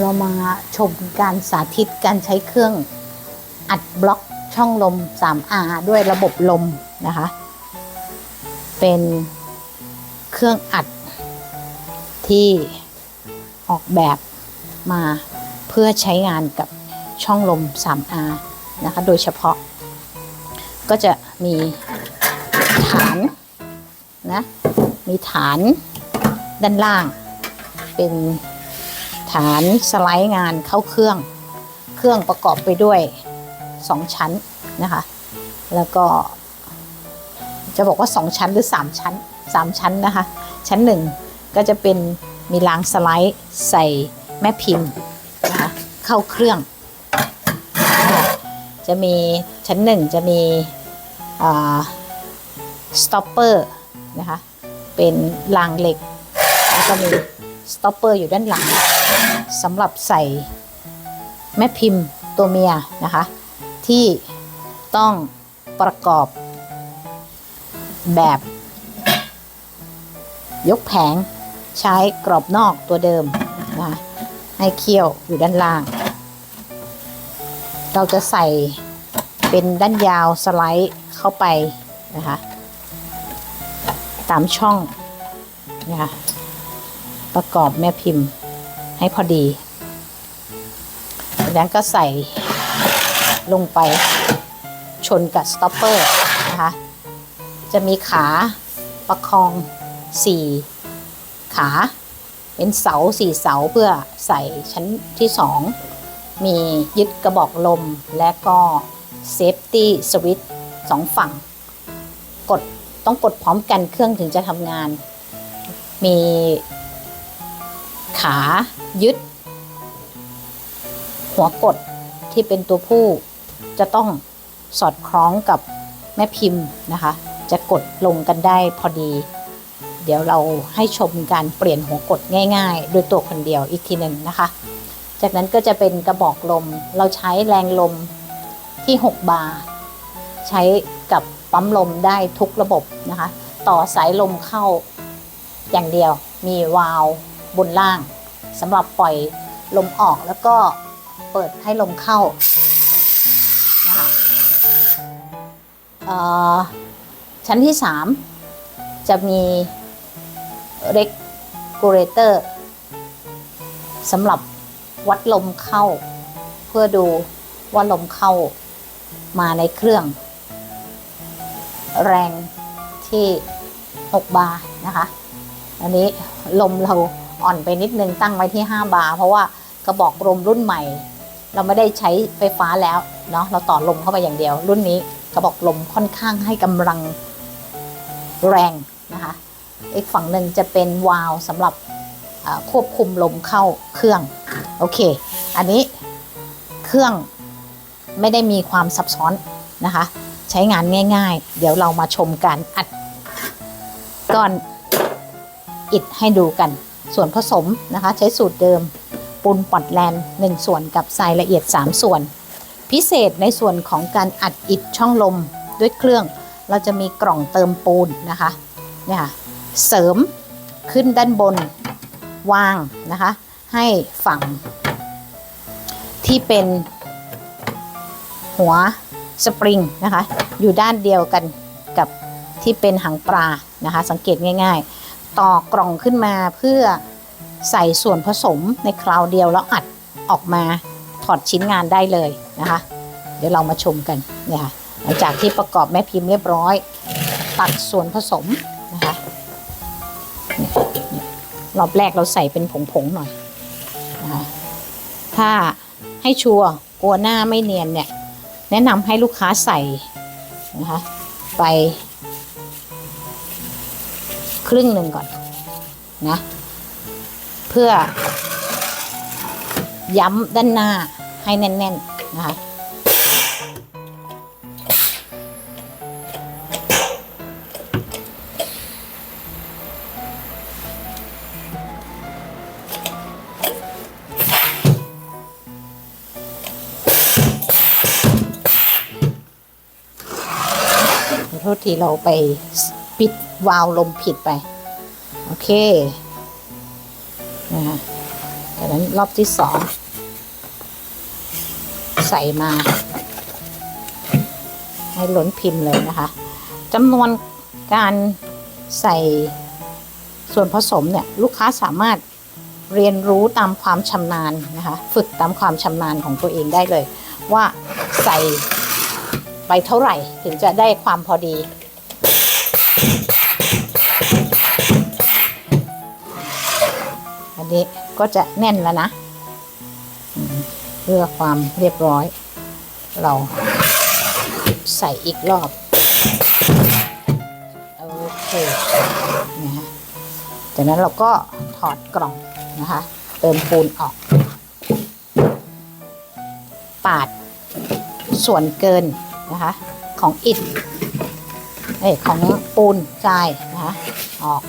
เรามาชมการสาธิตการใช้เครื่องอัดบล็อกช่องลม 3R ด้วยระบบลมนะคะ เป็นเครื่องอัดที่ออกแบบมาเพื่อใช้งานกับช่องลม 3R นะคะ โดยเฉพาะ ก็จะมีฐานนะ มีฐานด้านล่างเป็น ฐานสไลด์งานเข้าเครื่อง เครื่องประกอบไปด้วย 2 ชั้นนะคะ แล้วก็ จะบอกว่า 2 ชั้นหรือ 3 ชั้น 3 ชั้นนะคะ ชั้น 1 ก็จะเป็นมีรางสไลด์ใส่แม่พิมพ์นะคะเข้าเครื่อง จะมีชั้น 1 จะมีสต็อปเปอร์นะคะเป็นรางเหล็กแล้วก็มี สต็อปเปอร์อยู่ด้านหลังสำหรับใส่แม่พิมพ์ตัวเมียนะคะ ที่ต้องประกอบแบบยกแผงใช้กรอบนอกตัวเดิมนะให้เคี่ยวอยู่ด้านล่าง เราจะใส่เป็นด้านยาวสไลด์เข้าไปนะคะ ตามช่องนะคะ ประกอบแม่พิมพ์ให้พอดีจากนั้นก็ใส่ลงไปชนกับสต็อปเปอร์นะคะจะมีขาประคอง 4 ขา เป็นเสาสี่เสาเพื่อใส่ชั้นที่ 2 มียึดกระบอกลมและก็เซฟตี้สวิตสองฝั่ง กดต้องกดพร้อมกันเครื่องถึงจะทำงาน มี ขายึด หัวกดที่เป็นตัวผู้จะต้องสอดคล้องกับแม่พิมพ์นะคะ จะกดลงกันได้พอดี เดี๋ยวเราให้ชมการเปลี่ยนหัวกดง่ายๆ โดยตัวคนเดียวอีกทีหนึ่งนะคะ จากนั้นก็จะเป็นกระบอกลม เราใช้แรงลมที่ 6 บาร์ใช้กับปั๊มลมได้ทุกระบบนะคะ ต่อสายลมเข้าอย่างเดียวมีวาล์วบนล่าง สำหรับปล่อยลมออกแล้วก็เปิดให้ลมเข้านะคะชั้นที่ 3 จะมี regulator สำหรับวัดลมเข้า เพื่อดูว่าลมเข้ามาในเครื่อง แรงที่ 6 บาร์นะคะ อันนี้ลมเรา อ่อนไปนิดนึงตั้งไว้ที่ 5 บาร์เพราะว่ากระบอกลมรุ่นใหม่ เราไม่ได้ใช้ไฟฟ้าแล้วเนาะเราต่อลมเข้าไปอย่างเดียว รุ่นนี้กระบอกลมค่อนข้างให้กำลังแรงนะคะ อีกฝั่งหนึ่งจะเป็นวาล์วสำหรับควบคุมลมเข้าเครื่องโอเค อันนี้เครื่องไม่ได้มีความซับซ้อนนะคะ ใช้งานง่าย ๆ เดี๋ยวเรามาชมการอัดก้อนอิฐให้ดูกัน ส่วนผสมนะคะ ใช้สูตรเดิมปูนปอดแลนด์1ส่วนกับทรายละเอียด 3 ส่วน พิเศษในส่วนของการอัดอิฐช่องลมด้วยเครื่อง เราจะมีกล่องเติมปูนนะคะเนี่ยค่ะเสริมขึ้นด้านบนวางนะคะ ให้ฝั่ง ที่เป็นหัวสปริงนะคะ อยู่ด้านเดียวกันกับที่เป็นหางปลานะคะ สังเกตง่าย ๆ ต่อกล่องขึ้นมาเพื่อใส่ส่วนผสมในคราวเดียวแล้วอัดออกมาถอดชิ้นงานได้เลยนะคะ เดี๋ยวเรามาชมกันเนี่ยค่ะหลังจากที่ประกอบแม่พิมพ์เรียบร้อย ตัดส่วนผสมนะคะรอบแรกเราใส่เป็นผงๆหน่อยนะคะถ้าให้ชัวร์กลัวหน้าไม่เนียนเนี่ยแนะนำให้ลูกค้าใส่นะคะไป ครึ่งหนึ่งก่อนนะเพื่อ ย้ำด้านหน้าให้แน่น ๆ นะคะขอโทษทีเราไป ปิดวาล์วลมผิดไป โอเคนะคะจากนั้นรอบที่สองใส่มา ให้ล้นพิมพ์เลยนะคะจำนวนการใส่ส่วนผสมเนี่ยลูกค้าสามารถเรียนรู้ตามความชำนาญนะคะ ฝึกตามความชำนาญของตัวเองได้เลย ว่าใส่ไปเท่าไหร่ถึงจะได้ความพอดี นี้ก็จะแน่นแล้วนะเพื่อความเรียบร้อย เราใส่อีกรอบโอเคนะฮะจากนั้นเราก็ถอดกล่องนะคะ เติมปูนออก ปาดส่วนเกินนะคะ ของอิฐเอ้ยของปูนทรายนะคะออก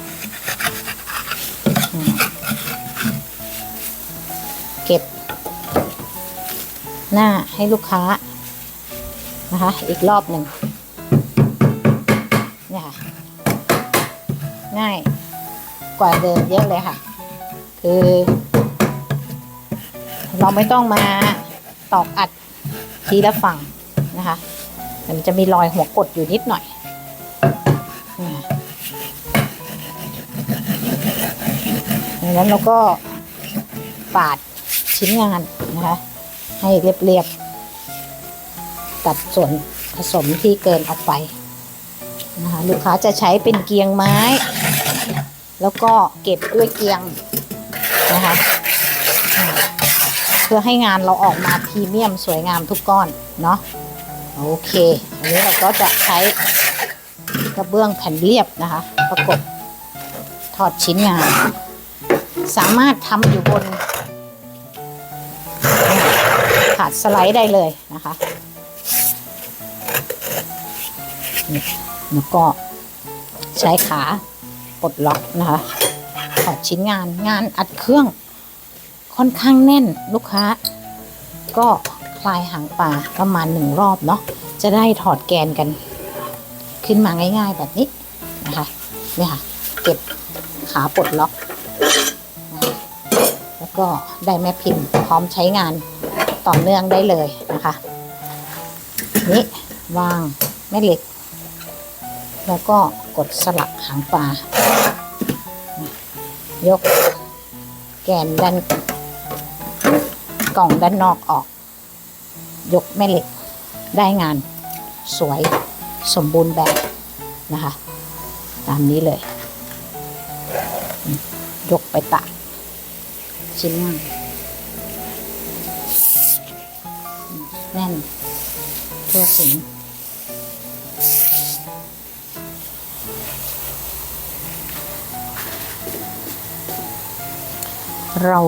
หน้าให้ลูกค้านะคะ อีกรอบหนึ่งเนี่ยค่ะ ง่ายกว่าเดิมเยอะเลยค่ะ คือ เราไม่ต้องมาตอกอัดทีละฝั่งนะคะมันจะมีรอยหัวกดอยู่นิดหน่อยนี่ยดังนั้นเราก็ปาดชิ้นงานนะคะ ให้เรียบๆ ตัดส่วนผสมที่เกินออกไปนะคะลูกค้าจะใช้เป็นเกียงไม้ แล้วก็เก็บด้วยเกียงนะคะเพื่อให้งานเราออกมาพรีเมียมสวยงามทุกก้อนเนาะโอเคอันนี้เราก็จะใช้กระเบื้องแผ่นเรียบนะคะ ประกบถอดชิ้นงาน สามารถทำอยู่บน ถาดสไลด์ได้เลยนะคะแล้วก็ใช้ขาปลดล็อกนะคะถอดชิ้นงานงานอัดเครื่องค่อนข้างแน่นลูกค้า ก็คลายหางปลาประมาณหนึ่งรอบเนาะจะได้ถอดแกนกัน ขึ้นมาง่าย ๆ แบบนี้นะคะเนี่ยค่ะ เก็บขาปลดล็อก แล้วก็ได้แม่พิมพ์พร้อมใช้งาน ต่อเนื่องได้เลยนะคะ นี่วางแม่เหล็ก แล้วก็กดสลักหางปลายกแกนด้านกล่องด้านนอกออก ยกแม่เหล็กได้งานสวยสมบูรณ์แบบนะคะ ตามนี้เลย ยกไปตักชิ้นงาน แน่นทั่วถึงเรา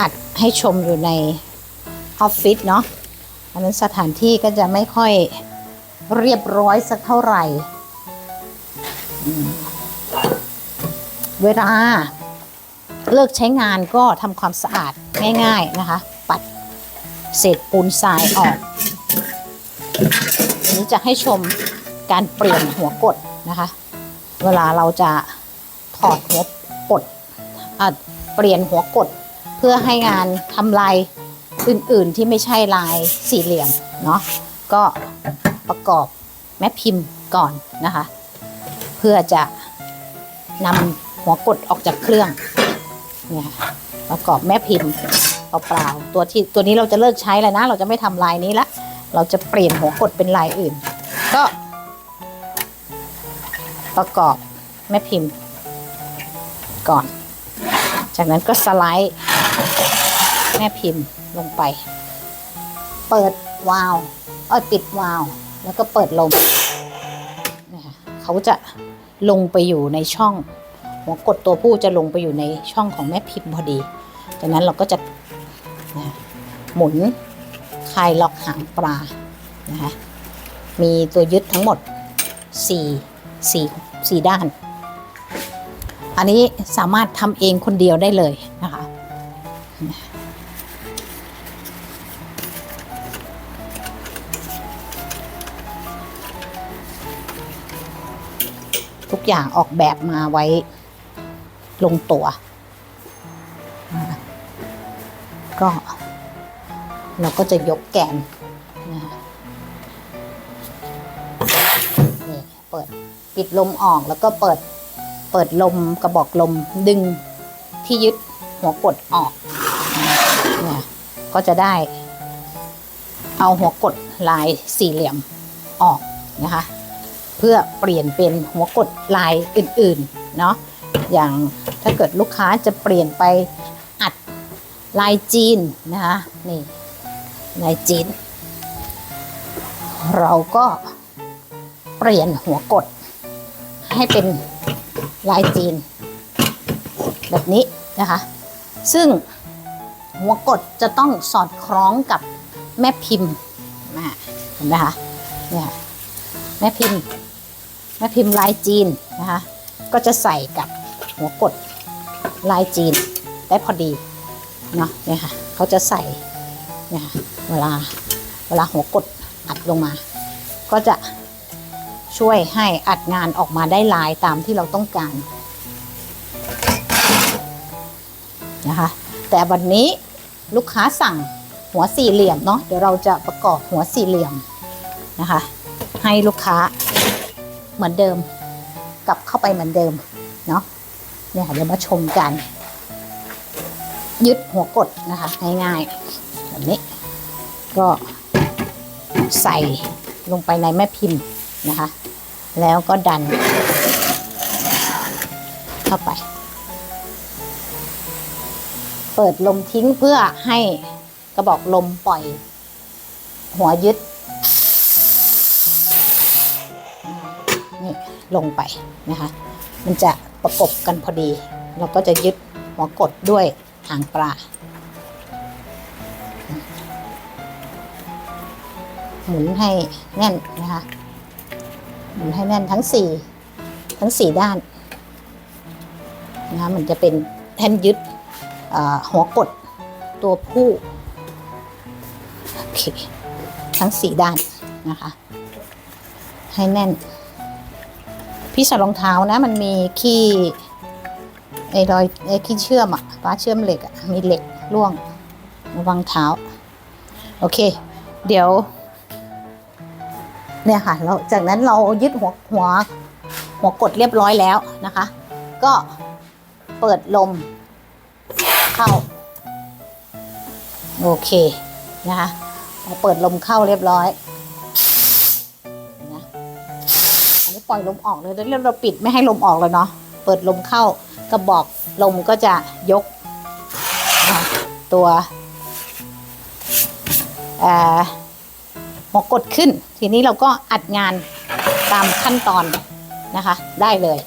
อัดให้ชมอยู่ในออฟฟิศเนาะอันนั้นสถานที่ก็จะไม่ค่อยเรียบร้อยสักเท่าไหร่ เวลาเลิกใช้งานก็ทำความสะอาดง่าย ๆ นะคะ เศษปูนทรายออกอันนี้จะให้ชมการเปลี่ยนหัวกดนะคะ เวลาเราจะถอดหัวกดเปลี่ยนหัวกดเพื่อให้งานทำลายอื่นๆที่ไม่ใช่ลายสี่เหลี่ยมเนาะก็ประกอบแม่พิมพ์ก่อนนะคะ เพื่อจะนำหัวกดออกจากเครื่องเนี่ยประกอบแม่พิมพ์ เปล่าๆตัวที่ตัวนี้เราจะเลิกใช้แล้วนะ เราจะไม่ทำลายนี้ละ เราจะเปลี่ยนหัวกดเป็นลายอื่น ก็ ประกอบแม่พิมพ์ ก่อน จากนั้นก็สไลด์แม่พิมพ์ลงไป เปิดวาล์วเออปิดวาล์วแล้วก็เปิดลมนะคะเขาจะลงไปอยู่ในช่อง หัวกดตัวผู้จะลงไปอยู่ในช่องของแม่พิมพ์พอดี จากนั้นเราก็จะ หมุนคลายล็อกหางปลานะคะมีตัวยึดทั้งหมด 4 4 4 ด้าน อันนี้สามารถทำเองคนเดียวได้เลยนะคะทุกอย่างออกแบบมาไว้ลงตัว ก็ เราก็จะยกแกนนะคะนี่เปิดปิดลมออกแล้วก็เปิดเปิดลมกระบอกลมดึงที่ยึดหัวกดออกเนี่ยก็จะได้ เอาหัวกดลายสี่เหลี่ยมออกนะคะ เพื่อเปลี่ยนเป็นหัวกดลายอื่นๆเนาะอย่างถ้าเกิดลูกค้าจะเปลี่ยนไป ลายจีนนะคะนี่ลายจีน เราก็เปลี่ยนหัวกด ให้เป็นลายจีน แบบนี้นะคะ ซึ่งหัวกดจะต้องสอดคล้องกับแม่พิมพ์นะเห็นไหมคะเนี่ยแม่พิมพ์แม่พิมพ์ลายจีนนะคะก็จะใส่กับหัวกดลายจีนได้พอดี เนาะเนี่ยค่ะเขาจะใส่เนี่ยค่ะเวลาเวลาหัวกดอัดลงมา ก็จะช่วยให้อัดงานออกมาได้ลายตามที่เราต้องการนะคะแต่วันนี้ลูกค้าสั่งหัวสี่เหลี่ยมเนาะเดี๋ยวเราจะประกอบหัวสี่เหลี่ยมนะคะ ให้ลูกค้าเหมือนเดิมกลับเข้าไปเหมือนเดิมเนาะเนี่ยค่ะเดี๋ยวมาชมกัน ยึดหัวกดนะคะ ง่ายๆแบบนี้ ก็ใส่ลงไปในแม่พิมพ์นะคะ แล้วก็ดัน เข้าไป เปิดลมทิ้งเพื่อให้กระบอกลมปล่อย หัวยึดนี่ลงไปนะคะ มันจะประกบกันพอดี เราก็จะยึดหัวกดด้วย หางปลาหมุนให้แน่นนะคะ หมุนให้แน่นทั้งสี่ทั้งสี่ด้านนะคะมันจะเป็นแท่นยึดหัวกดตัวผู้โอเคทั้งสี่ด้านนะคะ ให้แน่น พี่ใส่รองเท้านะ มันมีขี้ ไอ้รอยไอ้ขี้เชื่อมอะฟ้าเชื่อมเหล็กอะมีเหล็กร่วงระวังเท้า โอเค เดี๋ยว เนี่ยค่ะแล้วจากนั้นเรายึดหัวหัวหัวกดเรียบร้อยแล้วนะคะ ก็เปิดลมเข้า โอเคนะคะพอเปิดลมเข้าเรียบร้อยนะอันนี้ปล่อยลมออกเลยแล้วเราปิดไม่ให้ลมออกเลยเนาะเปิดลมเข้า กระบอกลมก็จะยกตัวหัวกดขึ้น ทีนี้เราก็อัดงานตามขั้นตอนนะคะ ได้เลย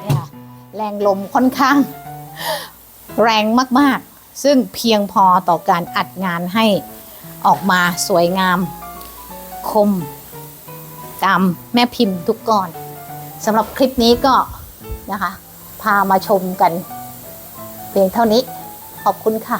เนี่ยค่ะแรงลมค่อนข้าง แรงมากๆ ซึ่งเพียงพอต่อการอัดงานให้ออกมาสวยงาม คม ตามแม่พิมพ์ทุกก้อน สำหรับคลิปนี้ก็นะคะ พามาชมกัน เพียงเท่านี้ขอบคุณค่ะ